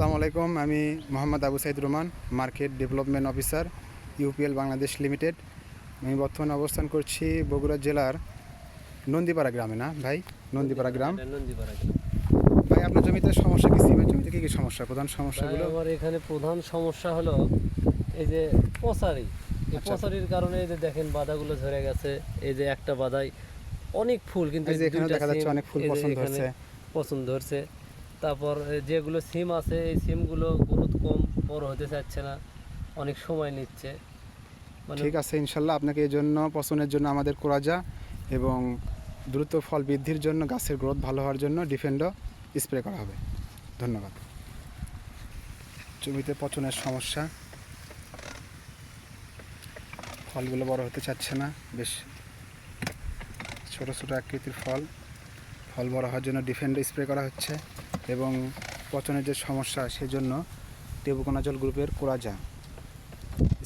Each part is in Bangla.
আসসালামু আলাইকুম। আমি Mohammad Abu Saeed Rahman market development officer UPL Bangladesh limited. আমি বর্তমানে অবস্থান করছি বগুড়া জেলার নন্দীপাড়া গ্রামে না ভাই? নন্দীপাড়া গ্রাম। গ্রাম। ভাই আপনার জমিতে সমস্যা কি? সিমের জমিতে কী কী সমস্যা? প্রধান সমস্যাগুলো? আমার এখানে প্রধান সমস্যা হলো এই যে পচারি। এই আচ্ছা। পচারির কারণে এই যে দেখেন বাধাগুলো ঝরে গেছে এই যে একটা বাধাই অনেক ফুল কিন্তু এখানে দেখা যাচ্ছে অনেক ফুল পছন্দ হচ্ছে। পছন্দ ধরছে তারপর যেগুলো সিম আছে, এই সিমগুলো গ্রোথ কম, বড় হতে চাচ্ছে না, অনেক সময় নিচ্ছে। মানে ঠিক আছে, ইনশাল্লাহ আপনাকে এই জন্য, পছন্দের জন্য আমাদের কোরাজা এবং দ্রুত ফল বৃদ্ধির জন্য, গাছের গ্রোথ ভালো হওয়ার জন্য ডিফেন্ডো স্প্রে করা হবে। ধন্যবাদ। জমিতে পচনের সমস্যা। ফলগুলো বড় হতে চাচ্ছে না, বেশ ছোট ছোট আকৃতির ফল। ফল বড় হওয়ার জন্য ডিফেন্ডো স্প্রে করা হচ্ছে। এবং পচনের যে সমস্যা সেজন্য টেবুকোনাজল গ্রুপের কোরাজা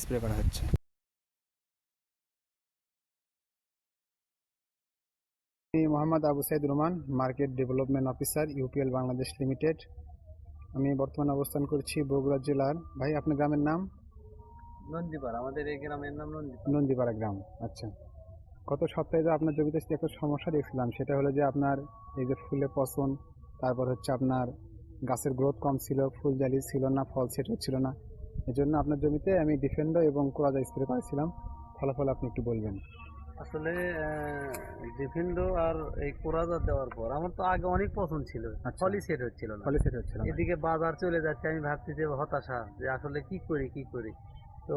স্প্রে করা হচ্ছে। আমি Mohammad Abu Saeed Rahman market development officer UPL Bangladesh limited. আমি বর্তমানে অবস্থান করছি বগুড়া জেলার। ভাই আপনার গ্রামের নাম? নন্দীপাড়া আমাদের এই গ্রামের নাম নন্দীপাড়া। নন্দীপাড়া গ্রাম আচ্ছা। গত সপ্তাহে যে আপনার জমিতে একটা সমস্যা দেখছিলাম সেটা হলো যে আপনার এই যে ফুলে পচন তারপর হচ্ছে আপনার গাছের গ্রোথ কম ছিল ফুল জালি ছিল না ফল সেট হচ্ছিল না। এই জন্য আপনার জমিতে আমি ডিফেন্ডো এবং কোরাজা স্প্রে করেছিলাম ফলাফল আপনি একটু বলবেন। আসলে ডিফেন্ডো আর এই কোরাজা দেওয়ার পর আমার তো আগে অনেক পছন্দ ছিল। আচ্ছা। ফলই সেট হচ্ছিল না। ফলে সেট হচ্ছিল এদিকে বাজার চলে যাচ্ছে আমি ভাবছি যে হতাশা যে আসলে কি করি কি করি? তো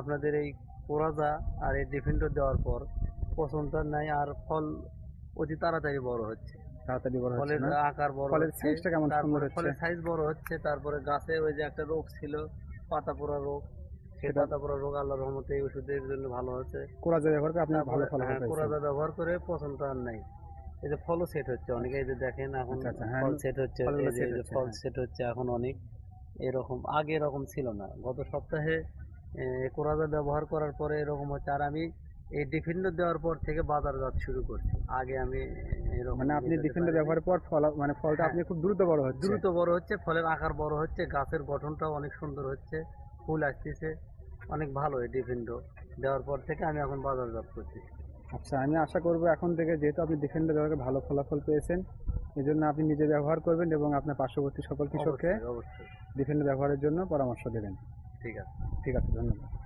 আপনাদের এই কোরাজা আর এই ডিফেন্ডো দেওয়ার পর পছন্দটা নাই আর ফল অতি তাড়াতাড়ি বড় হচ্ছে। তাড়াতাড়ি বড় ফলের আকার বড় ফলের সাইজটা কেমন সুন্দর হচ্ছে? ফলের সাইজ বড় হচ্ছে তারপরে গাছে ওই যে একটা রোগ ছিল পাতা পোড়া রোগ সেই পাতা পোড়া রোগ আল্লাহর রহমতে এই ওষুধের জন্য ভালো হচ্ছে কোরাজা ব্যবহার করে আপনি ভালো ফলাফল হ্যাঁ, কোরাজা ব্যবহার করে পছন্দ আর নাই। এই যে ফলও সেট হচ্ছে অনেকে এই যে দেখেন এখন আচ্ছা, আচ্ছা, হ্যাঁ, ফল সেট হচ্ছে ফল হ্যাঁ। সেট হচ্ছে এখন অনেক এরকম আগে এরকম ছিল না। গত সপ্তাহে কোরাজা ব্যবহার করার পরে এরকম হচ্ছে। আর আমি এই ডিফেন্ডার দেওয়ার পর থেকে বাজারজাত শুরু করছি। আগে আমি মানে আপনি ডিফেন্ডার। ব্যবহারের পর ফল মানে ফলটা হ্যাঁ। আপনি খুব দ্রুত বড় হচ্ছে। দ্রুত বড় হচ্ছে ফলের আকার বড় হচ্ছে গাছের গঠনটাও অনেক সুন্দর হচ্ছে ফুল আসতেছে অনেক ভালো এই ডিফেন্ডো দেওয়ার পর থেকে আমি এখন বাজারজাত করছি। আচ্ছা আমি আশা করব এখন থেকে যেহেতু আপনি ডিফেন্ডার ব্যবহার ভালো ফলাফল পেয়েছেন এই জন্য আপনি নিজে ব্যবহার করবেন এবং আপনার পার্শ্ববর্তী সকল কৃষককে ডিফেন্ডার ব্যবহারের জন্য পরামর্শ দেবেন। ঠিক আছে। ঠিক আছে ধন্যবাদ।